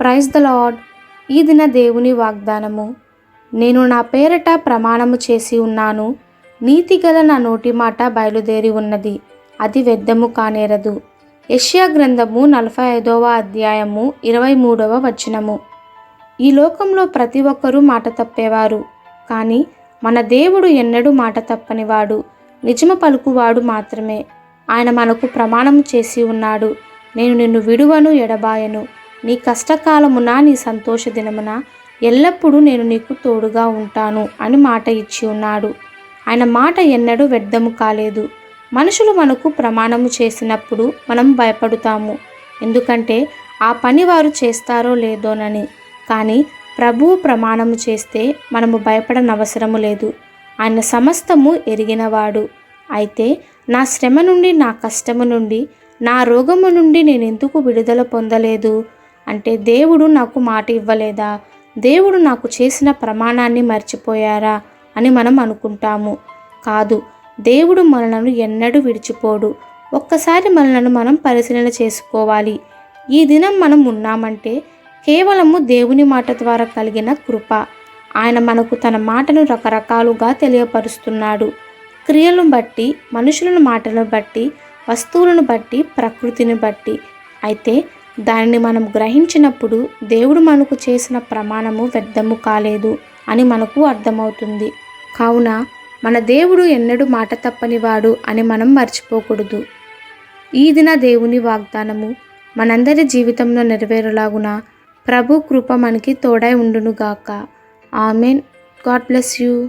Praise the lord ఈ దిన దేవుని వాగ్దానము. నేను నా పేరట ప్రమాణము చేసి ఉన్నాను. నీతిగల నా నోటి మాట బయలుదేరి ఉన్నది. అది వ్యర్థము కానేరదు. యష్యా గ్రంథము నలభై ఐదవ అధ్యాయము ఇరవై మూడవ వచనము. ఈ లోకంలో ప్రతి ఒక్కరూ మాట తప్పేవారు. కానీ మన దేవుడు ఎన్నడూ మాట తప్పనివాడు. నిజమ పలుకువాడు మాత్రమే. ఆయన మనకు ప్రమాణం చేసి ఉన్నాడు. నేను నిన్ను విడువను ఎడబాయను. నీ కష్టకాలమున నీ సంతోష దినమున ఎల్లప్పుడూ నేను నీకు తోడుగా ఉంటాను అని మాట ఇచ్చి ఉన్నాడు. ఆయన మాట ఎన్నడూ వ్యర్థము కాలేదు. మనుషులు మనకు ప్రమాణము చేసినప్పుడు మనం భయపడుతాము. ఎందుకంటే ఆ పని వారు చేస్తారో లేదోనని. కానీ ప్రభువు ప్రమాణము చేస్తే మనము భయపడనవసరము లేదు. ఆయన సమస్తము ఎరిగినవాడు. అయితే నా శ్రమ నుండి నా కష్టము నుండి నా రోగము నుండి నేను ఎందుకు విడుదల పొందలేదు? అంటే దేవుడు నాకు మాట ఇవ్వలేదా? దేవుడు నాకు చేసిన ప్రమాణాన్ని మర్చిపోయారా అని మనం అనుకుంటాము. కాదు దేవుడు మనలను ఎన్నడూ విడిచిపోడు. ఒక్కసారి మనలను మనం పరిశీలన చేసుకోవాలి. ఈ దినం మనం ఉన్నామంటే కేవలము దేవుని మాట ద్వారా కలిగిన కృప. ఆయన మనకు తన మాటను రకరకాలుగా తెలియపరుస్తున్నాడు. క్రియలను బట్టి మనుషులను మాటలను బట్టి వస్తువులను బట్టి ప్రకృతిని బట్టి. అయితే దానిని మనం గ్రహించినప్పుడు దేవుడు మనకు చేసిన ప్రమాణము వ్యర్థము కాలేదు అని మనకు అర్థమవుతుంది. కావున మన దేవుడు ఎన్నడూ మాట తప్పనివాడు అని మనం మర్చిపోకూడదు. ఈ దిన దేవుని వాగ్దానము మనందరి జీవితంలో నెరవేరులాగున ప్రభు కృప మనకి తోడై ఉండునుగాక. ఆమెన్. God bless you.